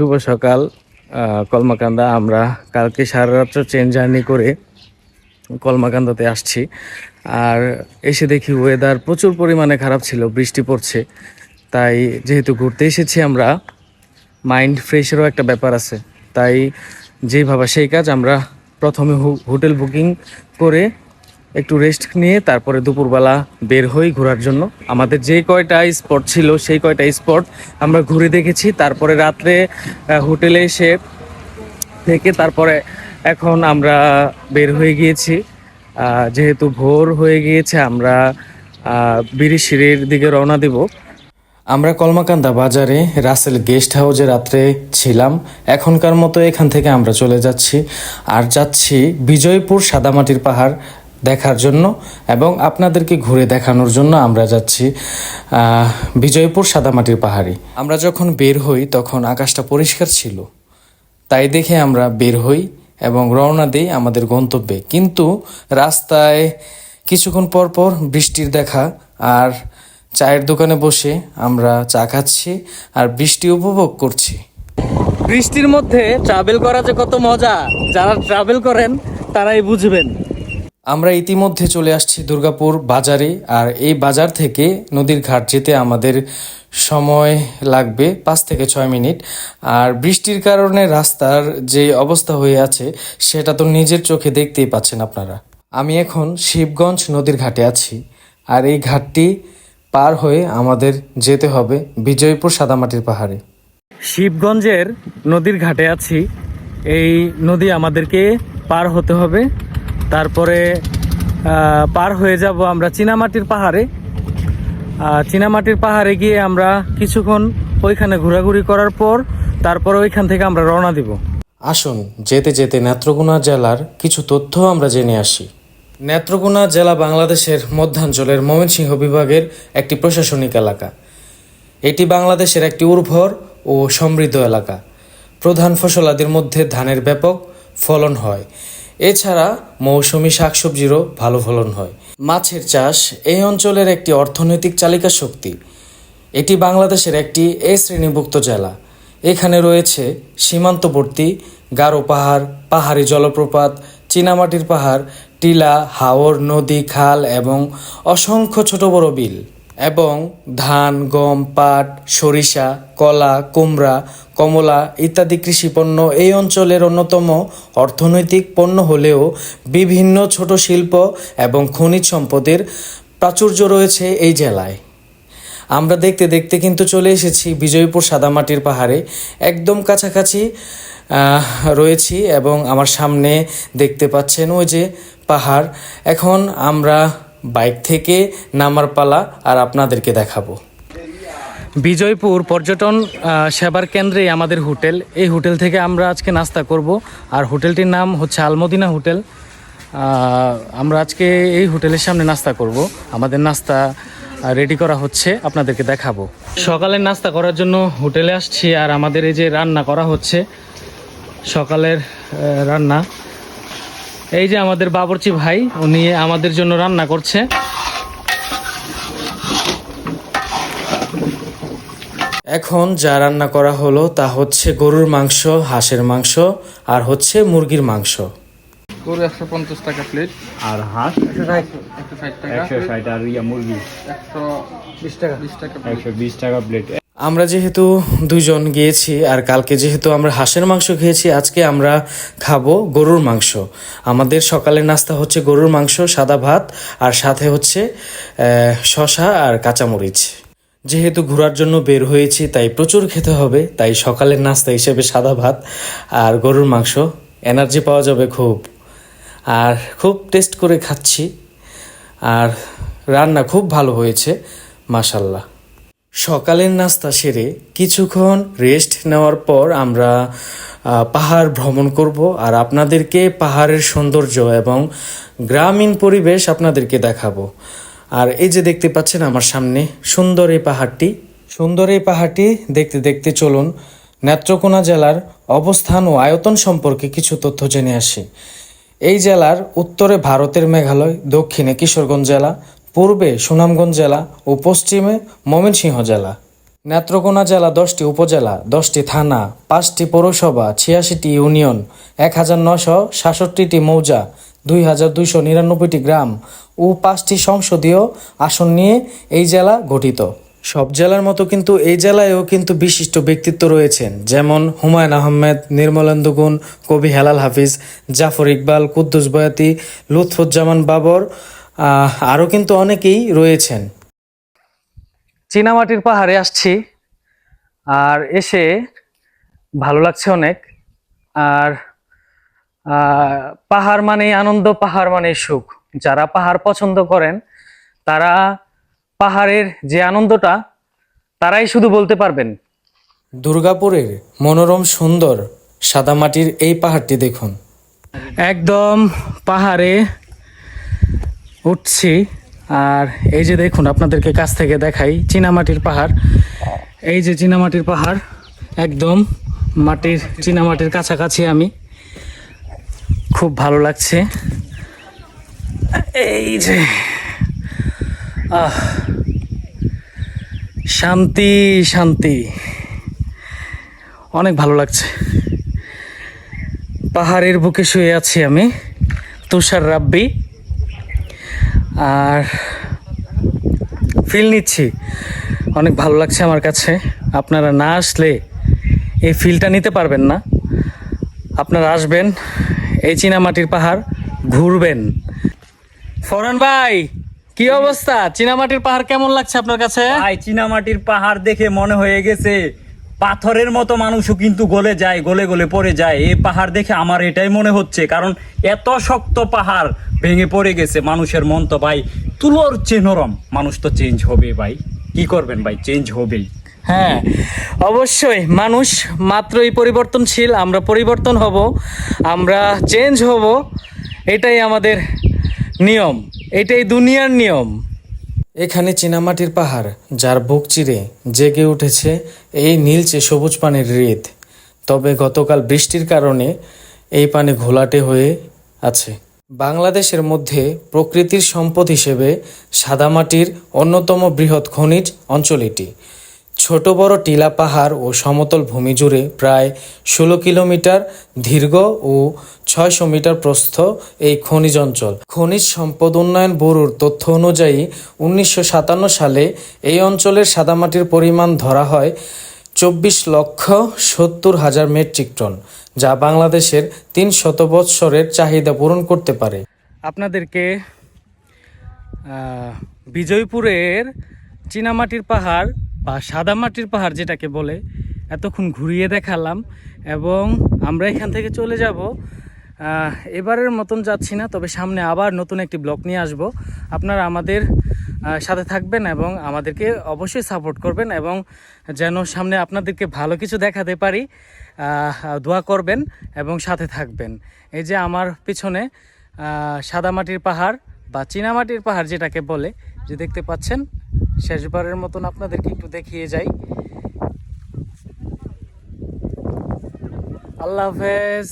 শুভ সকাল কলমাকান্দা। আমরা কালকে সারা রাত্র ট্রেন জার্নি করে কলমাকান্দাতে আসছি। আর এসে দেখি ওয়েদার প্রচুর পরিমাণে খারাপ ছিল, বৃষ্টি পড়ছে। তাই যেহেতু ঘুরতে এসেছি আমরা মাইন্ড ফ্রেশেরও একটা ব্যাপার আছে। তাই যেই ভাবা সেই কাজ, আমরা প্রথমে হোটেল বুকিং করে একটু রেস্ট নিয়ে তারপরে দুপুরবেলা বের হই ঘোরার জন্য। আমাদের যে কয়টা স্পট ছিল সেই কয়টা স্পট আমরা ঘুরে দেখেছি। তারপরে রাত্রে হোটেলে এসে থেকে তারপরে এখন আমরা বের হয়ে গিয়েছি। যেহেতু ভোর হয়ে গিয়েছে, আমরা বিরিশিরির দিকে রওনা দেব। আমরা কলমাকান্দা বাজারে রাসেল গেস্ট হাউসে রাত্রে ছিলাম। এখনকার মতো এখান থেকে আমরা চলে যাচ্ছি। আর যাচ্ছি বিজয়পুর সাদামাটির পাহাড় দেখার জন্য এবং আপনাদেরকে ঘুরে দেখানোর জন্য আমরা যাচ্ছি বিজয়পুর সাদামাটির পাহাড়ে। আমরা যখন বের হই তখন আকাশটা পরিষ্কার ছিল। তাই দেখে আমরা বের হই এবং রওনা দিই আমাদের গন্তব্যে। কিন্তু রাস্তায় কিছুক্ষণ পর পর বৃষ্টির দেখা আর চায়ের দোকানে বসে আমরা চা খাচ্ছি আর বৃষ্টি উপভোগ করছি। বৃষ্টির মধ্যে ট্রাভেল করা যে কত মজা, যারা ট্রাভেল করেন তারাই বুঝবেন। আমরা ইতিমধ্যে চলে আসছি দুর্গাপুর বাজারে, আর এই বাজার থেকে নদীর ঘাট যেতে আমাদের সময় লাগবে পাঁচ থেকে ছয় মিনিট। আর বৃষ্টির কারণে রাস্তার যে অবস্থা হয়ে আছে, সেটা তো নিজের চোখে দেখতেই পাচ্ছেন আপনারা। আমি এখন শিবগঞ্জ নদীর ঘাটে আছি, আর এই ঘাটটি পার হয়ে আমাদের যেতে হবে বিজয়পুর সাদামাটির পাহাড়ে। শিবগঞ্জের নদীর ঘাটে আছি, এই নদী আমাদেরকে পার হতে হবে। তারপরে পার হয়ে যাব আমরা চীনামাটির পাহাড়ে। চীনামাটির পাহাড়ে গিয়ে আমরা কিছুক্ষণ ওইখানে ঘোরাঘুরি করার পর তারপরে ওইখান থেকে আমরা রওনা দিব। আসুন, যেতে যেতে নেত্রকোনা জেলার কিছু তথ্য আমরা জেনে আসি। নেত্রকোনা জেলা বাংলাদেশের মধ্যাঞ্চলের ময়মনসিংহ বিভাগের একটি প্রশাসনিক এলাকা। এটি বাংলাদেশের একটি উর্বর ও সমৃদ্ধ এলাকা। প্রধান ফসলাদির মধ্যে ধানের ব্যাপক ফলন হয়। এছাড়া মৌসুমি শাকসবজিরও ভালো ফলন হয়। মাছের চাষ এই অঞ্চলের একটি অর্থনৈতিক চালিকা শক্তি। এটি বাংলাদেশের একটি এ শ্রেণীভুক্ত জেলা। এখানে রয়েছে সীমান্তবর্তী গারো পাহাড়, পাহাড়ি জলপ্রপাত, চীনামাটির পাহাড়, টিলা, হাওর, নদী, খাল এবং অসংখ্য ছোট বড় বিল। এবং ধান, গম, পাট, সরিষা, কলা, কুমড়া, কমলা ইত্যাদি কৃষি পণ্য এই অঞ্চলের অন্যতম অর্থনৈতিক পণ্য হলেও বিভিন্ন ছোট শিল্প এবং খনিজ সম্পদের প্রাচুর্য রয়েছে এই জেলায়। আমরা দেখতে দেখতে কিন্তু চলে এসেছি বিজয়পুর সাদামাটির পাহাড়ে। একদম কাছাকাছি রয়েছি এবং আমার সামনে দেখতে পাচ্ছেন ওই যে পাহাড়। এখন আমরা বাইক থেকে নামার পালা আর আপনাদেরকে দেখাবো। বিজয়পুর পর্যটন সেবার কেন্দ্রে আমাদের হোটেল। এই হোটেল থেকে আমরা আজকে নাস্তা করব। আর হোটেলটির নাম হচ্ছে আলমদিনা হোটেল। আমরা আজকে এই হোটেলের সামনে নাস্তা করব। আমাদের নাস্তা রেডি করা হচ্ছে। আপনাদেরকে দেখাবো। সকালের নাস্তা করার জন্য হোটেলে আসছি আর আমাদের এই যে রান্না করা হচ্ছে, সকালের রান্না। এই যে আমাদের বাবরচি ভাই উনি আমাদের জন্য রান্না করছে। এখন যা রান্না করা হলো তা হচ্ছে গরুর মাংস হাঁসের মাংস আর হচ্ছে মুরগির মাংস। গরু একশো পঞ্চাশ টাকা প্লেট আর হাঁস একশো ষাট টাকা আর ইয়া মুরগি। একশো বিশ টাকা। বিশ টাকা একশো বিশ টাকা প্লেট আমরা যেহেতু দুজন গিয়েছি আর কালকে যেহেতু আমরা হাঁসের মাংস খেয়েছি, আজকে আমরা খাব গরুর মাংস। আমাদের সকালের নাস্তা হচ্ছে গরুর মাংস, সাদা ভাত, আর সাথে হচ্ছে শসা আর কাঁচামরিচ। যেহেতু ঘোরার জন্য বের হয়েছি, তাই প্রচুর খেতে হবে, তাই সকালের নাস্তা হিসেবে সাদা ভাত আর গরুর মাংস, এনার্জি পাওয়া যাবে খুব। আর খুব টেস্ট করে খাচ্ছি, আর রান্না খুব ভালো হয়েছে মাসাল্লাহ সকালের নাস্তা সেরে কিছুক্ষণ রেস্ট নেওয়ার পর আমরা পাহাড় ভ্রমণ করব আর আপনাদেরকে পাহাড়ের সৌন্দর্য এবং গ্রামীণ পরিবেশ আপনাদেরকে দেখাবো। আর এই যে দেখতে পাচ্ছেন আমার সামনে সুন্দর এই পাহাড়টি। সুন্দর এই পাহাড়টি দেখতে দেখতে চলুন নেত্রকোনা জেলার অবস্থান ও আয়তন সম্পর্কে কিছু তথ্য জেনে আসি। এই জেলার উত্তরে ভারতের মেঘালয়, দক্ষিণে কিশোরগঞ্জ জেলা পূর্বে সুনামগঞ্জ জেলা ও পশ্চিমে ময়মনসিংহ জেলা। নেত্রকোনা জেলা দশটি উপজেলা, দশটি থানা, পাঁচটি পৌরসভা, ছিয়াশিটি ইউনিয়ন এক হাজার নশো সাতষট্টিটি মৌজা, দুই হাজার দুইশো নিরানব্বইটি গ্রাম ও পাঁচটি সংসদীয় আসন নিয়ে এই জেলা গঠিত। সব জেলার মতো কিন্তু এই জেলায়ও কিন্তু বিশিষ্ট ব্যক্তিত্ব রয়েছেন, যেমন হুমায়ুন আহমেদ, নির্মলেন্দু গুণ, কবি হেলাল হাফিজ, জাফর ইকবাল, কুদ্দুস বয়াতি, লুৎফুজ্জামান বাবর আরও কিন্তু অনেকেই রয়েছেন। চীনামাটির পাহাড়ে আসছি আর এসে ভালো লাগছে অনেক। আর পাহাড় মানে আনন্দ পাহাড় মানে সুখ। যারা পাহাড় পছন্দ করেন তারা পাহাড়ের যে আনন্দটা তারাই শুধু বলতে পারবেন। দুর্গাপুরের মনোরম সুন্দর সাদামাটির এই পাহাড়টি দেখুন। একদম পাহাড়ে উঠছি। আর এই যে দেখুন, আপনাদেরকে কাছ থেকে দেখাই চীনামাটির পাহাড়। এই যে চীনামাটির পাহাড়, একদম মাটির, চীনামাটির কাছাকাছি আমি। খুব ভালো লাগছে। এই যে, আহ, শান্তি শান্তি। অনেক ভালো লাগছে। পাহাড়ের বুকে শুয়ে আছি আমি। তুষার রাব্বি। আর ফিল নিচ্ছি। অনেক ভালো লাগছে আমার কাছে। আপনারা না আসলে এই ফিলটা নিতে পারবেন না। আপনারা আসবেন এই চীনামাটির পাহাড়, ঘুরবেন। ফরান ভাই, কি অবস্থা? চীনামাটির পাহাড় কেমন লাগছে আপনার কাছে? ভাই, চীনামাটির পাহাড় দেখে মনে হয়ে গেছে। পাথরের মতো মানুষও কিন্তু গলে যায়, গলে গলে পড়ে যায়। এই পাহাড় দেখে আমার এটাই মনে হচ্ছে, কারণ এত শক্ত পাহাড় ভেঙে পড়ে গেছে, মানুষের মন তো ভাই তুলোর চেয়ে নরম। মানুষ তো চেঞ্জ হবে ভাই। কি করবেন ভাই? চেঞ্জ হবেই। হ্যাঁ অবশ্যই মানুষ মাত্রই পরিবর্তনশীল, আমরা পরিবর্তন হব, আমরা চেঞ্জ হব, এটাই আমাদের নিয়ম, এটাই দুনিয়ার নিয়ম। এখানে চীনামাটির পাহাড়, যার বুক চিরে জেগে উঠেছে এই নীলচে সবুজ পানির হৃদ তবে গতকাল বৃষ্টির কারণে এই পানি ঘোলাটে হয়ে আছে। বাংলাদেশের মধ্যে প্রকৃতির সম্পদ হিসেবে সাদামাটির অন্যতম বৃহৎ খনিজ অঞ্চল এটি। ছোট বড় টিলা পাহাড় ও সমতল ভূমি জুড়ে প্রায় ষোলো কিলোমিটার দীর্ঘ ও ছয়শো মিটার প্রস্থ এই খনিজ অঞ্চল। খনিজ সম্পদ উন্নয়ন ব্যুরোর তথ্য অনুযায়ী উনিশশো সাতান্ন সালে এই অঞ্চলের সাদামাটির পরিমাণ ধরা হয় চব্বিশ লক্ষ সত্তর হাজার মেট্রিক টন, যা বাংলাদেশের তিন শত বৎসরের চাহিদা পূরণ করতে পারে। আপনাদেরকে বিজয়পুরের চীনামাটির পাহাড় বা সাদামাটির পাহাড় যেটাকে বলে এতক্ষণ ঘুরিয়ে দেখালাম এবং আমরা এখান থেকে চলে যাব। এবারের মতন যাচ্ছি না তবে সামনে আবার নতুন একটি ব্লগ নিয়ে আসব। আপনারা আমাদের সাথে থাকবেন এবং আমাদেরকে অবশ্যই সাপোর্ট করবেন এবং যেন সামনে আপনাদেরকে ভালো কিছু দেখাতে পারি দোয়া করবেন এবং সাথে থাকবেন। এই যে আমার পিছনে আহ, সাদামাটির পাহাড় বা চীনামাটির পাহাড় যেটাকে বলে যে দেখতে পাচ্ছেন শেষবারের মতন আপনাদেরকে একটু দেখিয়ে যাই। আল্লাহ হাফেজ।